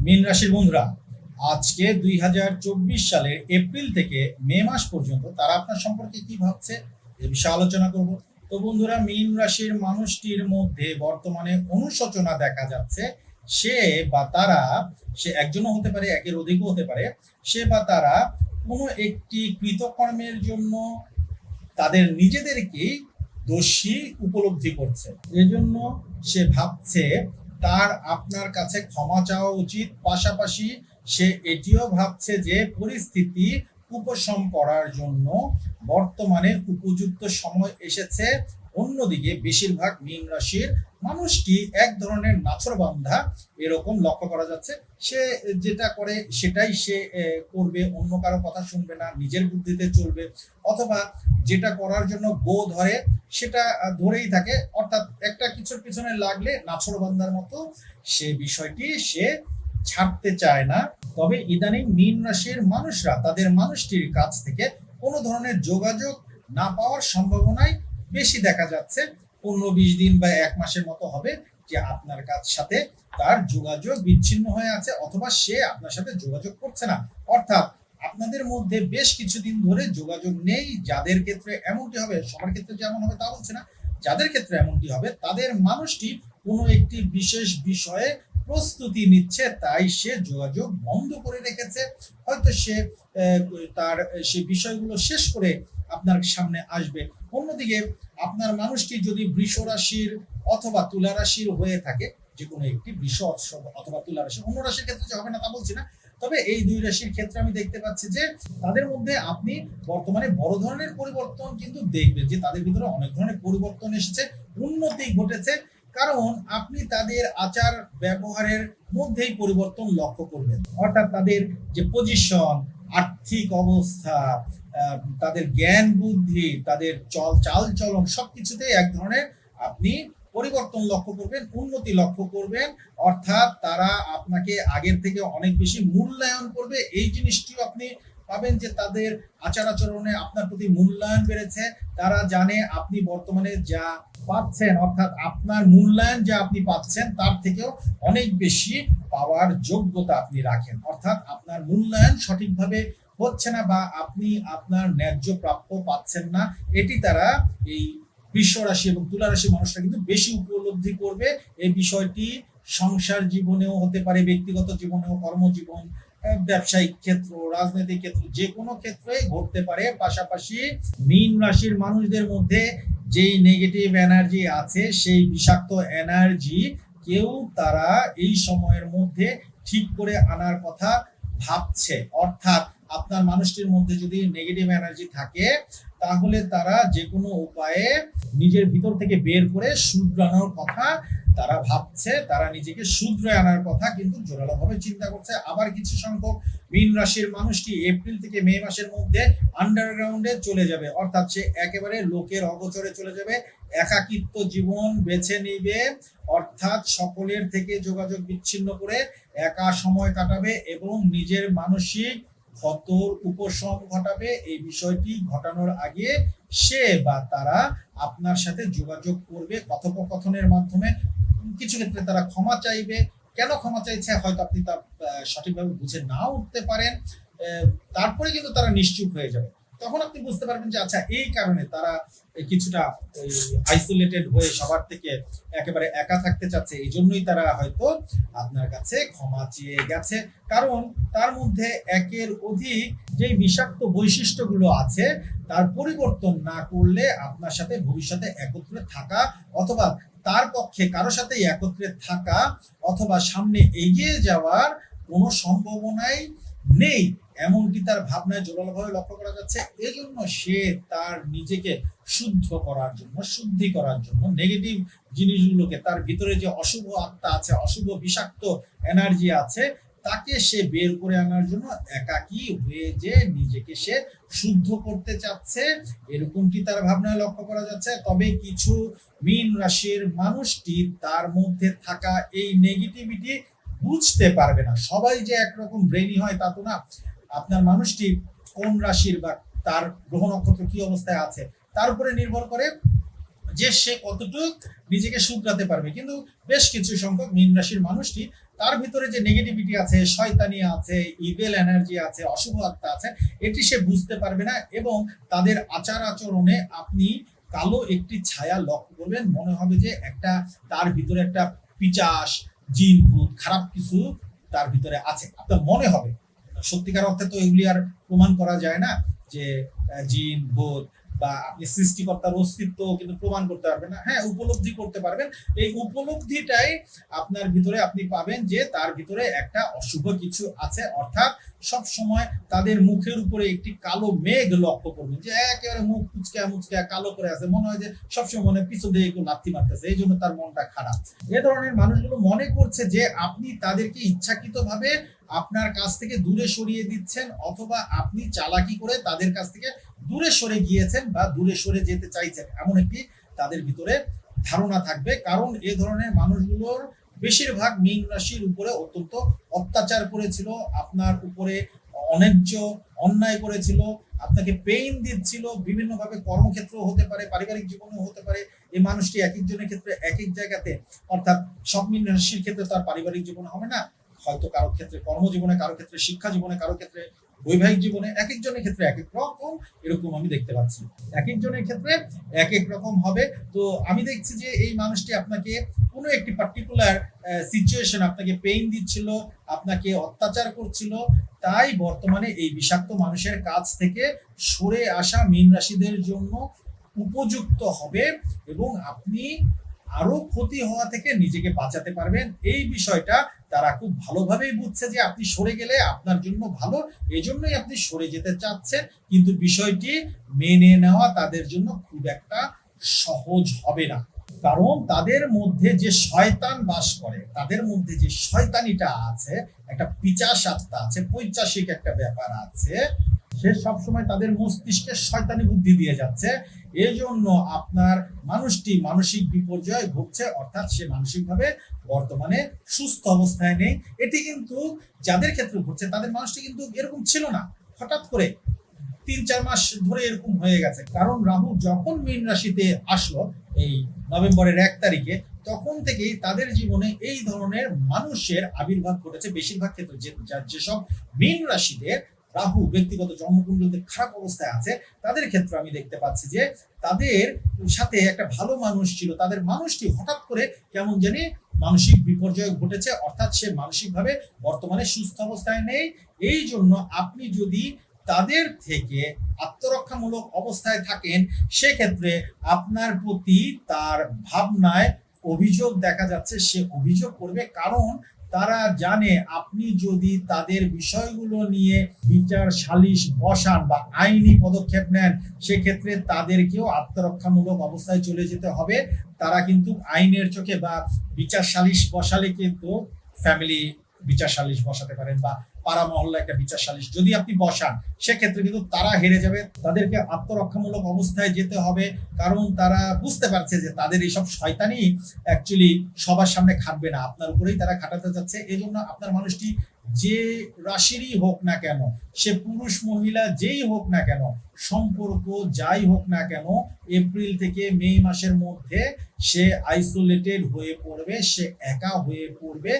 মীন রাশির বন্ধুরা, আজকে দুই হাজার চব্বিশ সালের এপ্রিল থেকে মে মাস পর্যন্ত তারা আপনার সম্পর্কে কি ভাবছে এ বিষয়ে আলোচনা করব। তো বন্ধুরা, মীন রাশির মানুষটির মধ্যে বর্তমানে অনুশোচনা দেখা যাচ্ছে। সে বা তারা, সে একজনও হতে পারে, একের অধিকও হতে পারে, সে বা তারা কোনো একটি কৃতকর্মের জন্য তাদের নিজেদেরকেই দোষী উপলব্ধি করছে। এজন্য সে ভাবছে তার আপনার কাছে ক্ষমা চাওয়া উচিত। পাশাপাশি সে এটিও ভাবছে যে পরিস্থিতি উপশম করার জন্য বর্তমানে উপযুক্ত সময় এসেছে। অন্যদিকে বেশিরভাগ মীন রাশির মানুষটি এক ধরনের নাছরবান্ধা এরকম লক্ষ্য করা যাচ্ছে। সে যেটা করে সেটাই সে করবে, অন্য কারও কথা শুনবে না, নিজের বুদ্ধিতে চলবে, অথবা যেটা করার জন্য গো ধরে সেটা ধরেই থাকে। অর্থাৎ একটা কিছুর পিছনে লাগলে নাছরবান্ধার মতো সে বিষয়টি সে ছাড়তে চায় না। তবে ইদানিং মীন রাশির মানুষরা তাদের মানুষটির কাছ থেকে কোনো ধরনের যোগাযোগ না পাওয়ার সম্ভাবনাই বেশি দেখা যাচ্ছে। পনেরো বিশ দিন বা এক মাসের মতো হবে যে আপনার কাছ সাথে তার যোগাযোগ বিচ্ছিন্ন হয়ে আছে অথবা সে আপনার সাথে যোগাযোগ করছে না। অর্থাৎ আপনাদের মধ্যে বেশ কিছুদিন ধরে যোগাযোগ নেই। যাদের ক্ষেত্রে এমনটি হবে, সবার ক্ষেত্রে যেমন হবে তা বলছে না, যাদের ক্ষেত্রে এমনটি হবে, তাদের মানুষটি কোনো একটি বিশেষ বিষয়ে প্রস্তুতি নিচ্ছে, তাই সে যোগাযোগ বন্ধ করে রেখেছে। হয়তো সে তার সে বিষয়গুলো শেষ করে আপনার সামনে আসবে। অন্যদিকে, আপনার মানুষটি যদি বৃষ রাশির অথবা তুলা রাশির হয়ে থাকে যে কোনো একটি বৃষ অথবা- তুলা রাশি, অন্য রাশির ক্ষেত্রে যে হবে না তা বলছি না। তবে এই দুই রাশির ক্ষেত্রে আমি দেখতে পাচ্ছি যে, তাদের মধ্যে আপনি বর্তমানে বড় ধরনের পরিবর্তন কিন্তু দেখবেন যে, তাদের ভিতরে অনেক ধরনের পরিবর্তন এসেছে, উন্নতি ঘটেছে। কারণ আপনি তাদের আচার ব্যবহারের মধ্যেই পরিবর্তন লক্ষ্য করবেন। অর্থাৎ তাদের যে পজিশন আর্থিক অবস্থা তাদের জ্ঞান বুদ্ধি, তাদের চল চাল চলন সবকিছুতেই এক ধরনের আপনি পরিবর্তন লক্ষ্য করবেন, উন্নতি লক্ষ্য করবেন। অর্থাৎ তারা আপনাকে আগের থেকে অনেক বেশি মূল্যায়ন করবে। এই জিনিসটিও আপনি পাবেন যে তাদের আচার আচরণে আপনার প্রতি মূল্যায়ন বেড়েছে। তারা জানে আপনি বর্তমানে যা পাচ্ছেন, অর্থাৎ আপনার মূল্যায়ন যা আপনি পাচ্ছেন, তার থেকেও অনেক বেশি পাওয়ার যোগ্যতা আপনি রাখেন। অর্থাৎ আপনার মূল্যায়ন সঠিকভাবে হচ্ছে না বা আপনি আপনার ন্যায্য প্রাপ্য পাচ্ছেন না, এটি তারা এই বৃষ রাশি এবং তুলা রাশি মানুষরা কিন্তু বেশি উপলব্ধি করবে। এই বিষয়টি সংসার জীবনেও হতে পারে, ব্যক্তিগত জীবনেও, কর্মজীবন ব্যবসায়িক ক্ষেত্র, রাজনৈতিক ক্ষেত্র, যে কোনো ক্ষেত্রে ঘটতে পারে। পাশাপাশি মীন রাশির মানুষদের মধ্যে যেই নেগেটিভ এনার্জি আছে, সেই বিষাক্ত এনার্জি কেউ তারা এই সময়ের মধ্যে ঠিক করে আনার কথা ভাবছে। অর্থাৎ আপনার মানুষটির মধ্যে যদি নেগেটিভ এনার্জি থাকে, তাহলে তারা যে কোনো উপায়ে নিজের ভিতর থেকে বের করে শুধরানোর কথা তারা ভাবছে, তারা নিজেকে শুধরে আনার কথা, কিন্তু জোরালোভাবে চিন্তা করছে। আবার কিছু সংখ্যক মীন রাশির মানুষটি এপ্রিল থেকে মে মাসের মধ্যে আন্ডারগ্রাউন্ডে চলে যাবে। অর্থাৎ সে একেবারে লোকের অগোচরে চলে যাবে। একাকিত্ব জীবন বেছে নিবে। অর্থাৎ সকলের থেকে যোগাযোগ বিচ্ছিন্ন করে একা সময় কাটাবে এবং নিজের মানসিক ক্ষতর উপশম ঘটাবে। এই বিষয়টি ঘটানোর আগে সে বা তারা আপনার সাথে যোগাযোগ করবে কথোপকথনের মাধ্যমে। কিছু ক্ষেত্রে তারা ক্ষমা চাইবে। কেন ক্ষমা চাইছে হয়তো আপনি তা সঠিকভাবে বুঝে নাও উঠতে পারেন। তারপরে কিন্তু তারা নিশ্চুপ হয়ে যাবে। তখন আপনি বুঝতে পারবেন যে আচ্ছা এই কারণে তারা কিছুটা আইসোলেটেড হয়ে সবার থেকে একেবারে একা থাকতে চাচ্ছে, এই জন্যই তারা হয়তো আপনার কাছে ক্ষমা চেয়ে গেছে। কারণ তার মধ্যে একের অধিক যে বিষাক্ত বৈশিষ্ট্যগুলো আছে, তার পরিবর্তন না করলে আপনার সাথে ভবিষ্যতে একত্রে থাকা অথবা তার পক্ষে কারও সাথে একত্রে থাকা অথবা সামনে এগিয়ে যাওয়ার কোনো সম্ভাবনাই নেই। এমনটি তার ভাবনায় জোরালোভাবে লক্ষ্য করা যাচ্ছে। এজন্য সে তার নিজেকে শুদ্ধ করার জন্য, শুদ্ধি করার জন্য নেগেটিভ জিনিসগুলোকে তার ভিতরে যে অশুভ আত্মা আছে, অশুভ বিষাক্ত এনার্জি আছে, তাকে সে বের করে আনার জন্য একাকী হয়ে যে নিজেকে সে শুদ্ধ করতে চাচ্ছে এরকমটি তার ভাবনায় লক্ষ্য করা যাচ্ছে? তবে কিছু মীন রাশির মানুষটি তার মধ্যে থাকা এই নেগেটিভিটি বুঝতে পারবে না। সবাই যে একরকম ব্রেনি হয় তা তো না। আপনার মানুষটি কোন রাশির বা তার গ্রহ নক্ষত্র কি অবস্থায় আছে, তার উপরে নির্ভর করে যে সে কতটুক নিজেকে শুধরাতে পারবে। কিন্তু বেশ কিছু সংখ্যক মীন রাশির মানুষটি তার ভিতরে যে নেগেটিভিটি আছে, শয়তানি আছে ইভেল এনার্জি আছে, অশুভ আত্মা আছে, এটি সে বুঝতে পারবে না এবং তাদের আচার আচরণে আপনি কালো একটি ছায়া লক্ষ্য করবেন। মনে হবে যে একটা তার ভিতরে একটা পিচাস, জিন, ভূত, খারাপ কিছু তার ভিতরে আছে। আপনার মনে হবে। সত্যিকার অর্থে তো এগুলি আর প্রমাণ করা যায় না যে জিন, ভূত বা আপনি সৃষ্টিকর্তার অস্তিত্ব কিন্তু প্রমাণ করতে পারবেন না। হ্যাঁ উপলব্ধি করতে পারবেন। এই উপলব্ধিটাই আপনার ভিতরে আপনি পাবেন যে তার ভিতরে একটা অশুভ কিছু আছে। অর্থাৎ সব সময় তাদের মুখের উপরে একটি কালো মেঘ লক্ষ্য করবেন যে একেবারে মুখ কুচকা মুচকা কালো করে আছে। মনে হয় যে সবসময় মনে পিছু দিয়ে একটু লাথি মারতেছে। এই জন্য তার মনটা খারাপ। এ ধরনের মানুষগুলো মনে করছে যে আপনি তাদেরকে ইচ্ছাকৃত ভাবে আপনার কাছ থেকে দূরে সরিয়ে দিচ্ছেন অথবা আপনি চালাকি করে তাদের কাছ থেকে দূরে সরে গিয়েছেন বা দূরে সরে যেতে চাইছেন, এমন একটি তাদের ভিতরে ধারণা থাকবে। কারণ এ ধরনের মানুষগুলোর বেশিরভাগ মীন রাশির উপরে অত্যন্ত অত্যাচার করেছিল, আপনার উপরে অন্যায্য অন্যায় করেছিল, আপনাকে পেইন দিচ্ছিল, বিভিন্নভাবে কর্মক্ষেত্র হতে পারে, পারিবারিক জীবনেও হতে পারে। এই মানুষটি এক একজনের ক্ষেত্রে এক এক জায়গাতে, অর্থাৎ সব মীন রাশির ক্ষেত্রে তার পারিবারিক জীবনে হবে না, হয়তো কারও ক্ষেত্রে কর্মজীবনে, কারও ক্ষেত্রে শিক্ষা জীবনে, কারও ক্ষেত্রে বৈবাহিক জীবনে এক একজনের ক্ষেত্রে এক এক রকম, এরকম আমি দেখতে পাচ্ছি। এক একজনের ক্ষেত্রে এক এক রকম হবে। তো আমি দেখছি যে এই মানুষটি আপনাকে কোনো একটি পার্টিকুলার সিচুয়েশন আপনাকে পেইন দিচ্ছিল, আপনাকে অত্যাচার করছিল, তাই বর্তমানে এই বিষাক্ত মানুষের কাছ থেকে সরে আসা মীন রাশিদের জন্য উপযুক্ত হবে এবং আপনি আরও ক্ষতি হওয়া থেকে নিজেকে বাঁচাতে পারবেন। এই বিষয়টা তারা খুব ভালোভাবেই বুঝছে যে আপনি সরে গেলে আপনার জন্য ভালো এই জন্যই আপনি সরে যেতে চাচ্ছেন। কিন্তু বিষয়টি মেনে নেওয়া তাদের জন্য খুব একটা সহজ হবে না। কারণ তাদের মধ্যে যে শয়তান বাস করে, তাদের মধ্যে যে শয়তানিটা আছে, একটা পিচাস আত্মা আছে, পৈচাসিক একটা ব্যাপার আছে সে সবসময় তাদের মস্তিষ্কে শয়তানি বুদ্ধি দিয়ে যাচ্ছে। এই জন্য আপনার মানুষটি মানসিক বিপর্যয় ভুগছে, অর্থাৎ সে মানসিকভাবে বর্তমানে সুস্থ অবস্থায় নেই। এটি কিন্তু যাদের ক্ষেত্রে ঘটছে, তাদের মানুষটি কিন্তু এরকম ছিল না। হঠাৎ করে তিন, চার মাস ধরে এরকম হয়ে গেছে। কারণ রাহু যখন মীন রাশিতে আসলো, এই নভেম্বরের এক তারিখে, তখন থেকেই তাদের জীবনে এই ধরনের মানুষের আবির্ভাব ঘটেছে। বেশিরভাগ ক্ষেত্রে যেসব মীন রাশিদের রাহু ব্যক্তিগত জন্মকুণ্ডলীতে খারাপ অবস্থায় আছে, তাদের ক্ষেত্রে আমি দেখতে পাচ্ছি যে তাদের সাথে একটা ভালো মানুষ ছিল, তাদের মানুষটি হঠাৎ করে কেমন জানি মানসিক বিপর্যয় ঘটেছে, অর্থাৎ সে মানসিকভাবে বর্তমানে সুস্থ অবস্থায় নেই। এই জন্য আপনি যদি তাদের থেকে আত্মরক্ষামূলক অবস্থায় থাকেন, সেক্ষেত্রে আপনার প্রতি তার ভাবনায় অভিযোগ দেখা যাচ্ছে, সে অভিযোগ করবে। কারণ তারা জানে আপনি যদি তাদের বিষয়গুলো নিয়ে বিচার সালিশ বসান বা আইনি পদক্ষেপ নেন, সেক্ষেত্রে তাদেরকেও আত্মরক্ষামূলক অবস্থায় চলে যেতে হবে। তারা কিন্তু আইনের চোখে বা বিচার সালিশ বসালে কিন্তু ফ্যামিলি বিচার সালিশ বসাতে পারেন বা পাড়া মহল্লা একটা বিচার সালিশ যদি আপনি বসান, সেক্ষেত্রে কিন্তু তারা হেরে যাবে। তাদেরকে আত্মরক্ষামূলক অবস্থায় যেতে হবে, কারণ তারা বুঝতে পারছে যে তাদের এইসব শয়তানি অ্যাকচুয়ালি সবার সামনে খাটবে না। আপনার উপরেই তারা খাটাতে যাচ্ছে। এই জন্য আপনার মানুষটি যে রাশিরই হোক না কেন, সে পুরুষ মহিলা যেই হোক না কেন সম্পর্ক যাই হোক না কেন, এপ্রিল থেকে মে মাসের মধ্যে সে আইসোলেটেড হয়ে পড়বে, সে একা হয়ে পড়বে।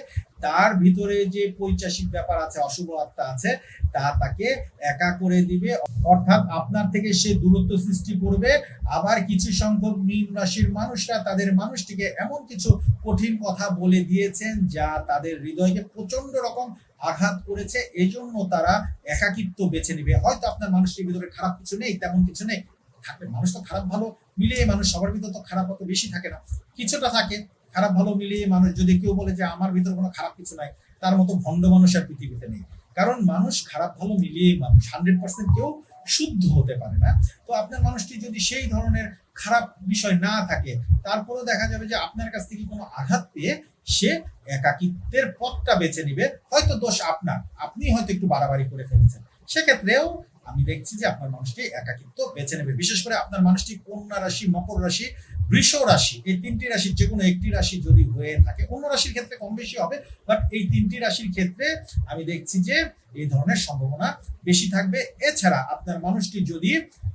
তার ভিতরে যে পৈচাসিক ব্যাপার আছে, অশুভ আত্মা আছে, তা তাকে একা করে দিবে। অর্থাৎ আপনার থেকে সে দূরত্ব সৃষ্টি করবে। আবার কিছু সংখ্যক মীন রাশির মানুষরা তাদের মানুষটিকে এমন কিছু কঠিন কথা বলে দিয়েছেন, যা তাদের হৃদয়কে প্রচণ্ড রকম আঘাত করেছে। এজন্য তারা একাকিত্ব বেছে নেবে। হয়তো আপনার মানুষটির ভিতরে খারাপ কিছু নেই, তেমন কিছু নেই। থাকবে, মানুষ তো খারাপ ভালো মিলিয়ে মানুষ, সবার ভিতরে তো খারাপ অত বেশি থাকে না। কিছুটা থাকে, খারাপ ভালো মিলিয়ে মানুষ, যদি কেউ বলে যে আমার ভিতরে কোনো খারাপ কিছু নাই, তার মতো ভণ্ড মানুষ আর পৃথিবীতে নেই। কারণ মানুষ খারাপ ভালো মিলিয়ে মানুষ, হান্ড্রেড পার্সেন্ট কেউ শুদ্ধ হতে পারে না। তো আপনার মানুষটি যদি সেই ধরনের খারাপ বিষয় না থাকে, তারপরেও দেখা যাবে যে আপনার কাছ থেকে কোনো আঘাত পেয়ে সে একাকিত্বের পথটা বেছে নিবে। হয়তো দোষ আপনার আপনি হয়তো একটু বাড়াবাড়ি করে ফেলেছেন। সেক্ষেত্রেও আমি দেখছি যে আপনার মানুষটি একাকিত্ব বেছে নেবে। বিশেষ করে আপনার মানুষটি কন্যা রাশি, মকর রাশি, বৃষ রাশি, এই তিনটি রাশির যে কোনো একটি রাশি যদি হয়ে থাকে, অন্য রাশির ক্ষেত্রে কম বেশি হবে বাট এই তিনটি রাশির ক্ষেত্রে আমি দেখছি যে এই ধরনের সম্ভাবনা বেশি থাকবে। এছাড়া আপনার মানুষটি যদি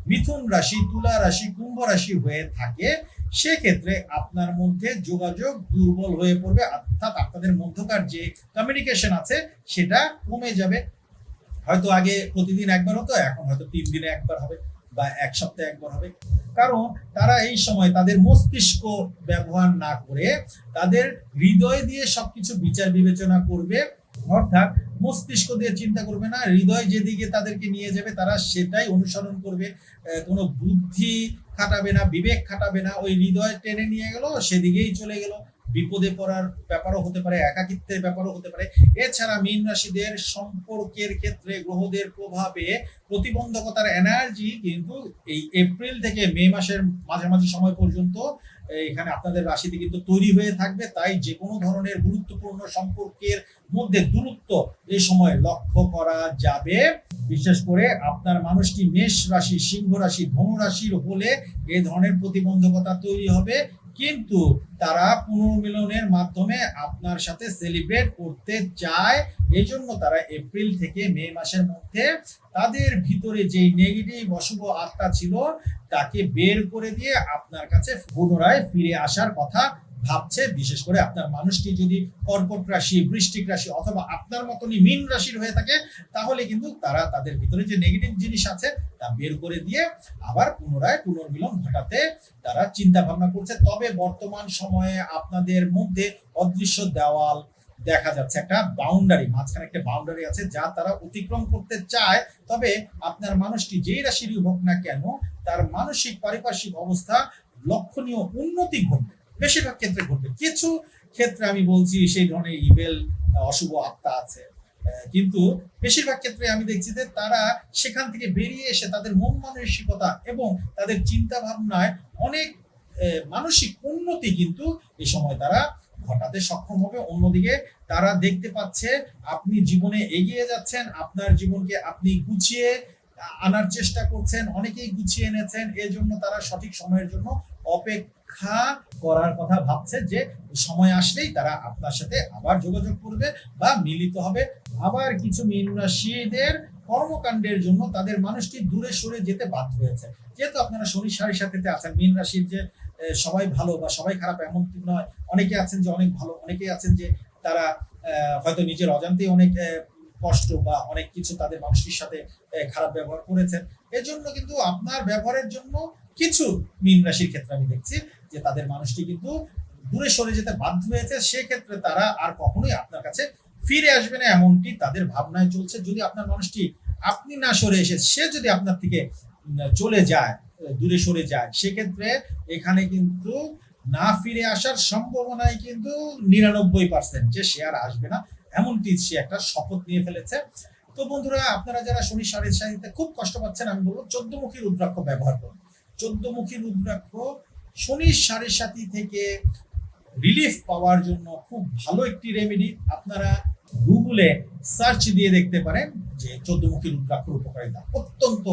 মিথুন রাশি, তুলা রাশি, কুম্ভ রাশি হয়ে থাকে, সেক্ষেত্রে আপনার মধ্যে যোগাযোগ দুর্বল হয়ে পড়বে। অর্থাৎ আপনাদের মধ্যকার যে কমিউনিকেশন আছে, সেটা কমে যাবে। হয়তো আগে প্রতিদিন একবার হতো, এখন হয়তো তিন দিনে একবার হবে বা এক সপ্তাহে একবার হবে। কারণ তারা এই সময় তাদের মস্তিষ্ক ব্যবহার না করে তাদের হৃদয় দিয়ে সবকিছু বিচার বিবেচনা করবে, অর্থাৎ মস্তিষ্ক দিয়ে চিন্তা করবে না, হৃদয় যেদিকে তাদেরকে নিয়ে যাবে তারা সেটাই অনুসরণ করবে কোনো বুদ্ধি খাটাবে না, বিবেক খাটাবে না, ওই হৃদয় টেনে নিয়ে গেল, সেদিকেই চলে গেল। বিপদে পড়ার ব্যাপারও হতে পারে, একাকিত্বের ব্যাপারও হতে পারে। এছাড়া মীন রাশিদের সম্পর্কের ক্ষেত্রে গ্রহদের প্রভাবে প্রতিবন্ধকতার এনার্জি কিন্তু এই এপ্রিল থেকে মে মাসের মাঝামাঝি সময় পর্যন্ত, এখানে আপনাদের রাশিতে কিন্তু তৈরি হয়ে থাকবে। তাই যে কোনো ধরনের গুরুত্বপূর্ণ সম্পর্কের মধ্যে দূরত্ব এই সময় লক্ষ্য করা যাবে। বিশেষ করে আপনার মানুষটি মেষ রাশি, সিংহ রাশি, ধনু রাশির হলে এই ধরনের প্রতিবন্ধকতা তৈরি হবে। কিন্তু তারা পুনর্মিলনের মাধ্যমে আপনার সাথে সেলিব্রেট করতে চায়। এই জন্য তারা এপ্রিল থেকে মে মাসের মধ্যে তাদের ভিতরে যে নেগেটিভ অশুভ আত্মা ছিল, তাকে বের করে দিয়ে আপনার কাছে পুনরায় ফিরে আসার কথা ভাবছে, বিশেষ করে আপনার মানুষটি যদি কর্কট রাশি, বৃষ্টিক রাশি অথবা আপনার মতনই মীন রাশির হয়ে থাকে, তাহলে কিন্তু তারা তাদের ভিতরে যে নেগেটিভ জিনিস আছে, তা বের করে দিয়ে আবার পুনরায় পুনর্মিলন ঘটাতে তারা চিন্তা ভাবনা করছে। তবে বর্তমান সময়ে আপনাদের মধ্যে অদৃশ্য দেওয়াল দেখা যাচ্ছে, একটা বাউন্ডারি মাঝখানে একটা বাউন্ডারি আছে যা তারা অতিক্রম করতে চায়। তবে আপনার মানুষটি যেই রাশিরই হোক না কেন, তার মানসিক, পারিপার্শ্বিক অবস্থা লক্ষণীয় উন্নতি ঘটবে। বেশিরভাগ ক্ষেত্রে ঘটবে কিছু ক্ষেত্রে আমি বলছি সেই ধরনের ইভেল অশুভ আত্মা আছে। কিন্তু বেশিরভাগ ক্ষেত্রে আমি দেখছি যে তারা সেখান থেকে বেরিয়ে এসে তাদের মন মানসিকতা এবং তাদের চিন্তা ভাবনায় অনেক মানসিক উন্নতি কিন্তু এই সময় তারা ঘটাতে সক্ষম হবে। অন্যদিকে তারা দেখতে পাচ্ছে আপনি জীবনে এগিয়ে যাচ্ছেন, আপনার জীবনকে আপনি গুছিয়ে আনার চেষ্টা করছেন, অনেকেই গুছিয়ে এনেছেন। এজন্য তারা সঠিক সময়ের জন্য অপেক্ষা করার কথা ভাবছে যে সময় আসলেই তারা আপনার সাথে আবার যোগাযোগ করবে বা মিলিত হবে। আবার কিছু মীন রাশিদের কর্মকাণ্ডের জন্য তাদের মানুষটি দূরে সরে যেতে বাধ্য হয়েছে। যেহেতু আপনারা শনি সাড়ে সাথেতে আছেন মীন রাশির যে সবাই ভালো বা সবাই খারাপ এমন নয়। অনেকে আছেন যে অনেক ভালো অনেকে আছেন যে তারা হয়তো নিজের অজান্তেই অনেক কষ্ট বা অনেক কিছু তাদের মানুষটির সাথে খারাপ ব্যবহার করেছেন। এজন্য কিন্তু আপনার ব্যবহারের জন্য কিছু মীন রাশির ক্ষেত্রে আমি দেখছি যে তাদের মানুষটি কিন্তু দূরে সরে যেতে বাধ্য হয়েছে, সেক্ষেত্রে তারা আর কখনোই আপনার কাছে ফিরে আসবে না, এমনটি তাদের ভাবনায় চলছে। যদি আপনার মানুষটি আপনি না সরে এসে, সে যদি আপনার থেকে চলে যায়, দূরে সরে যায়, সেক্ষেত্রে এখানে কিন্তু না ফিরে আসার সম্ভাবনাই কিন্তু নিরানব্বই পার্সেন্ট যে সে আর আসবে না, এমনটি সে একটা শপথ নিয়ে ফেলেছে। তো বন্ধুরা, আপনারা যারা শনি সাড়ে সারিতে খুব কষ্ট পাচ্ছেন, আমি বলব চোদ্দমুখী রুদ্রাক্ষ ব্যবহার করুন। চোদ্দমুখী রুদ্রাক্ষ শনির সাড়ে সাথী থেকে রিলিফ পাওয়ার জন্য খুব ভালো একটি রেমেডি আপনারা গুগলে সার্চ দিয়ে দেখতে পারেন যে চোদ্দমুখী রুদ্রাক্ষর উপকারিতা। অত্যন্ত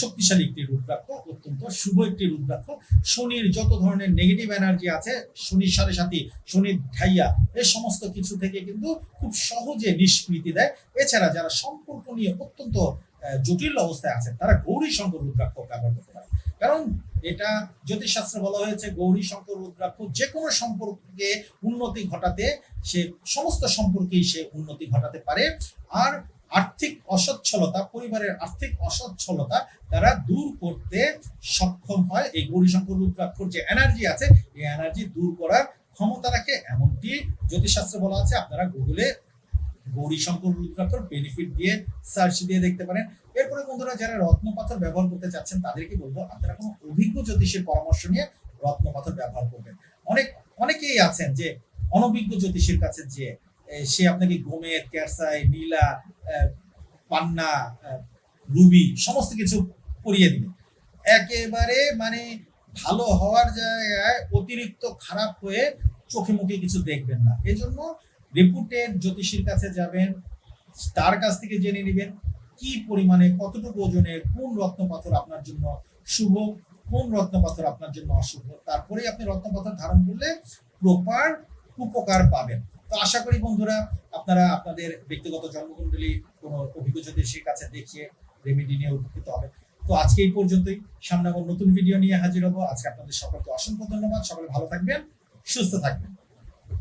শক্তিশালী একটি রুদ্রাক্ষ, অত্যন্ত শুভ একটি রুদ্রাক্ষ। শনির যত ধরনের নেগেটিভ এনার্জি আছে, শনির সাথে সাথে শনির ঢাইয়া, এ সমস্ত কিছু থেকে কিন্তু খুব সহজে নিষ্কৃতি দেয়। এছাড়া যারা সম্পর্ক নিয়ে অত্যন্ত জটিল অবস্থায় আছেন, তারা গৌরী শঙ্কর রুদ্রাক্ষ ব্যবহার করতে পারে কারণ এটা জ্যোতিষশাস্ত্রে বলা হয়েছে, গৌরী, শঙ্কর, রুদ্রাক্ষ যে কোনো সম্পর্কে উন্নতি ঘটাতে সে, সমস্ত সম্পর্কেই সে উন্নতি ঘটাতে পারে। আর আর্থিক অসচ্ছলতা, পরিবারের আর্থিক অসচ্ছলতা তারা দূর করতে সক্ষম হয়। এই গৌরীশঙ্কর রুদ্রাক্ষর যে এনার্জি আছে, এই এনার্জি দূর করার ক্ষমতা রাখে। এমনটি জ্যোতিষশাস্ত্রে বলা আছে, আপনারা গুগলে গৌরীশঙ্কর রুদ্রাক্ষর বেনিফিট দিয়ে সার্চ দিয়ে দেখতে পারেন। এরপরে বন্ধুরা, যারা রত্ন পাথর ব্যবহার করতে চাচ্ছেন, তাদেরকে বলব, আপনারা কোনো অভিজ্ঞ জ্যোতিষের পরামর্শ নিয়ে রত্ন পাথর ব্যবহার করবেন। অনেক, অনেকেই আছেন যে অনভিজ্ঞ জ্যোতিষীর কাছে যে সে আপনাকে গোমের, ক্যারসাই, নীলা পান্না রুবি, সমস্ত কিছু পরিয়ে দিবে। একেবারে মানে ভালো হওয়ার জায়গায় অতিরিক্ত খারাপ হয়ে চোখে মুখে কিছু দেখবেন না। এজন্য রিপুটেড জ্যোতিষীর কাছে যাবেন, তার কাছ থেকে জেনে নেবেন কি পরিমাণে, কতটুকু ওজনের কোন রত্ন পাথর আপনার জন্য শুভ, কোন রত্ন পাথর আপনার জন্য অশুভ। তারপরে আপনি রত্ন পাথর ধারণ করলে প্রপার উপকার পাবেন। তো আশা করি বন্ধুরা, আপনারা আপনাদের ব্যক্তিগত জন্মকুণ্ডলী কোনো অভিজ্ঞ জ্যোতিষীর কাছে দেখিয়ে রেমেডি নিয়ে উপকৃত হবে তো আজকে এই পর্যন্তই। সামনে আবার নতুন ভিডিও নিয়ে হাজির হব। আজকে আপনাদের সকলকে অসংখ্য ধন্যবাদ। সকলে ভালো থাকবেন, সুস্থ থাকবেন।